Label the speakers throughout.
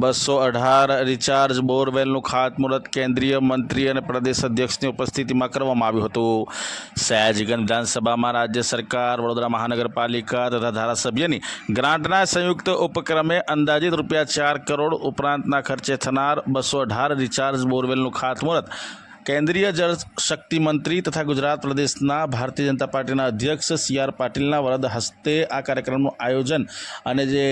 Speaker 1: બસો અઢાર રિચાર્જ બોરવેલનું ખાતમુહૂર્ત કેન્દ્રીય મંત્રી અને પ્રદેશ અધ્યક્ષની ઉપસ્થિતિમાં કરવામાં આવ્યું હતું. સયાજીગંજ વિધાનસભામાં રાજ્ય સરકાર, વડોદરા મહાનગરપાલિકા તથા ધારાસભ્યની ગ્રાન્ટના સંયુક્ત ઉપક્રમે અંદાજિત રૂપિયા ચાર કરોડ ઉપરાંતના ખર્ચે થનાર બસો અઢાર રિચાર્જ બોરવેલનું ખાતમુહૂર્ત કેન્દ્રીય જળ શક્તિ મંત્રી તથા ગુજરાત પ્રદેશના ભારતીય જનતા પાર્ટીના અધ્યક્ષ સી આર પાટીલના વરદ હસ્તે આ કાર્યક્રમનું આયોજન અને જે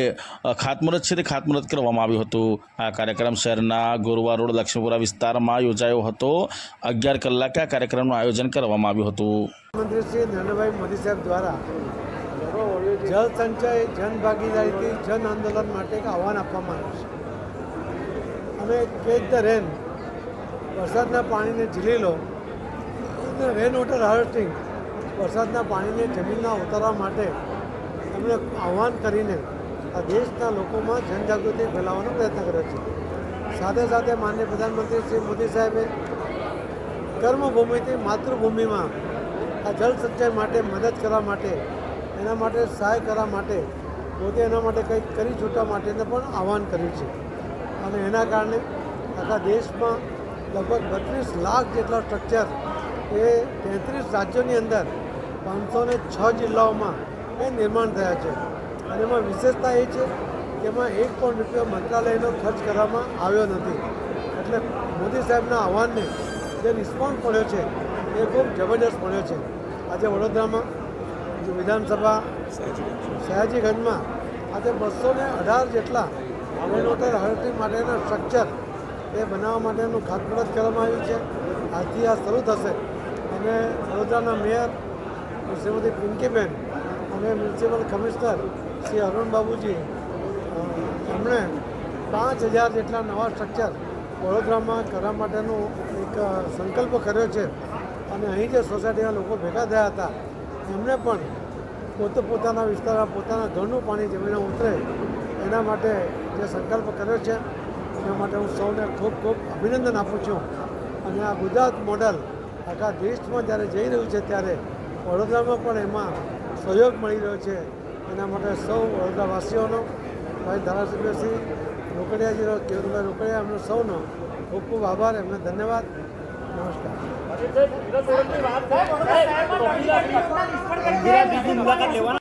Speaker 1: ખાતમુહૂર્ત છે તે ખાતમુહૂર્ત કરવામાં આવ્યું હતું. આ કાર્યક્રમ શહેરના ગોરવા રોડ લક્ષ્મીપુરા વિસ્તારમાં યોજાયો હતો. અગિયાર કલાકે આ કાર્યક્રમનું આયોજન કરવામાં આવ્યું હતું.
Speaker 2: મંત્રી શ્રી નરેન્દ્રભાઈ મોદી સાહેબ દ્વારા જળ સંચય, જન ભાગીદારીથી જન આંદોલન માટે એક આહવાન આપવામાં આવ્યું છે. અમે કેચ ધ રેન વરસાદના પાણીને ઝીલી લો. અને રેન વોટર હાર્વેસ્ટિંગ વરસાદના પાણીને જમીનના ઉતારવા માટે એમણે આહવાન કરીને આ દેશના લોકોમાં જનજાગૃતિ ફેલાવવાનો પ્રયત્ન કર્યો છે. સાથે સાથે માનનીય પ્રધાનમંત્રી શ્રી મોદી સાહેબે કર્મભૂમિથી માતૃભૂમિમાં આ જળ સંચય માટે મદદ કરવા માટે, એના માટે સહાય કરવા માટે પોતે એના માટે કંઈક કરી છૂટવા માટેને પણ આહવાન કર્યું છે. અને એના કારણે આખા દેશમાં લગભગ બત્રીસ લાખ જેટલા સ્ટ્રક્ચર એ તેત્રીસ રાજ્યોની અંદર પાંચસો ને છ જિલ્લાઓમાં એ નિર્માણ થયા છે. અને એમાં વિશેષતા એ છે કે એમાં એક પણ રૂપિયો મંત્રાલયનો ખર્ચ કરવામાં આવ્યો નથી. એટલે મોદી સાહેબના આહવાનને જે રિસ્પોન્સ મળ્યો છે એ ખૂબ જબરજસ્ત મળ્યો છે. આજે વડોદરામાં વિધાનસભા સયાજીગંજમાં આજે બસો ને અઢાર જેટલા રેન વોટર માટેના સ્ટ્રક્ચર એ બનાવવા માટેનું ખાતમુહૂર્ત કરવામાં આવ્યું છે. આજથી આ શરૂ થશે. અને વડોદરાના મેયર શ્રીમતી પિંકીબેન અને મ્યુનિસિપલ કમિશનર શ્રી અરુણ બાબુજી એમણે પાંચ હજાર જેટલા નવા સ્ટ્રક્ચર વડોદરામાં કરવા માટેનો એક સંકલ્પ કર્યો છે. અને અહીં જે સોસાયટીના લોકો ભેગા થયા હતા એમણે પણ પોતે પોતાના વિસ્તારમાં પોતાના ઘરનું પાણી જમીને ઉતરે એના માટે જે સંકલ્પ કર્યો છે. એના માટે હું સૌને ખૂબ ખૂબ અભિનંદન આપું છું. અને આ ગુજરાત મોડલ, આખા દેશમાં જ્યારે જઈ રહ્યું છે ત્યારે વડોદરામાં પણ એમાં સહયોગ મળી રહ્યો છે. એના માટે સૌ વડોદરાવાસીઓનો, ભાઈ ધારાસભ્ય શ્રી રોકડિયાજીનો કેવલભાઈ રોકડિયા, એમનો સૌનો ખૂબ ખૂબ આભાર, એમને ધન્યવાદ. નમસ્કાર.